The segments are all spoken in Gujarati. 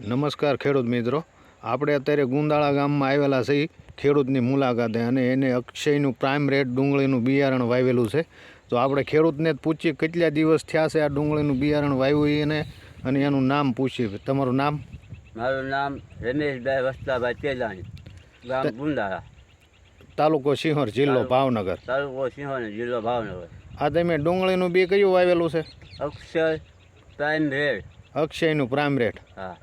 નમસ્કાર ખેડૂત મિત્રો. આપણે અત્યારે ગુંદાળા ગામમાં આવેલા છીએ. ખેડૂતની મુલાકાતે અને એને અક્ષયનું પ્રાઇમ રેટ ડુંગળીનું બિયારણ વાવેલું છે. તો આપણે ખેડૂતને પૂછીએ કેટલા દિવસ થયા છે આ ડુંગળીનું બિયારણ વાવ્યું એને? અને એનું નામ પૂછીએ. તમારું નામ? મારું નામ રમેશભાઈ વસ્તાભાઈ તેલાણી. ગામ ગુંદાળા. તાલુકો સિંહોર જિલ્લો ભાવનગર. તાલુકો સિંહોને જિલ્લો ભાવનગર. આ તમે ડુંગળીનું બી કયું વાવેલું છે? અક્ષય પ્રાઇમ રેડ અક્ષયનું પ્રાઇમ રેટ. હા.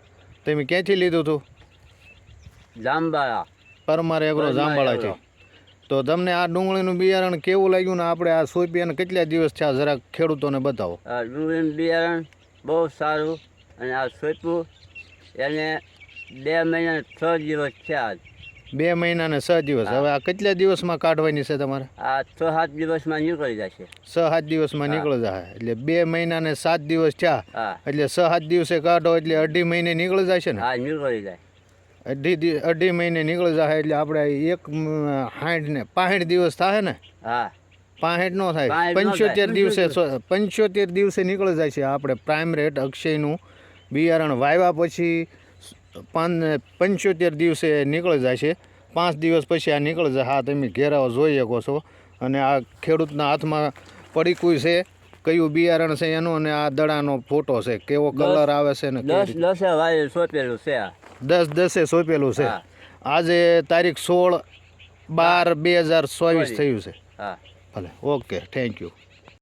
તમે ક્યાંથી લીધું હતું જાંબાળા પરમાર એગ્રો જાંબાળાથી તો તમને આ ડુંગળીનું બિયારણ કેવું લાગ્યું ને આપણે આ સોંપ્યાને કેટલા દિવસ થયા જરાક ખેડૂતોને બતાવો. આ ડુંગળીનું બિયારણ બહુ સારું અને આ સોંપ્યું એને બે મહિના છ દિવસ થયા બે મહિના ને છ દિવસ. હવે આ કેટલા દિવસમાં કાઢવાની છે તમારે? આ છ સાત દિવસમાં નીકળી જશે. છ સાત દિવસમાં. નીકળી જાય. એટલે બે મહિના ને સાત દિવસ થયા. એટલે છ સાત દિવસે કાઢો એટલે અઢી મહિને નીકળી છે ને? હા નીકળી જાય. અઢી અઢી મહિને નીકળી જાય એટલે આપણે એક સાઠ ને પાંઠ દિવસ થાય ને? હા. પાંઠ નો થાય. 65 નો થાય. પંચોતેર દિવસે પંચોતેર દિવસે નીકળી જાય છે. આપણે પ્રાઇમ રેટ અક્ષયનું બિયારણ વાવ્યા પછી પંચોતેર દિવસે નીકળી જાય છે. પાંચ દિવસ પછી આ નીકળી જાય. હા તમે ઘેરાવો જોઈ શકો છો. અને આ ખેડૂતના હાથમાં પડીકું છે. કયું બિયારણ છે એનું અને આ દડાનો ફોટો છે. કેવો કલર આવે છે ને દસ. દસે વાય સોંપેલું છે દસ દસે સોંપેલું છે. આજે તારીખ સોળ બાર બે હજાર ચોવીસ. થયું છે. હા. ભલે. ઓકે. Thank you.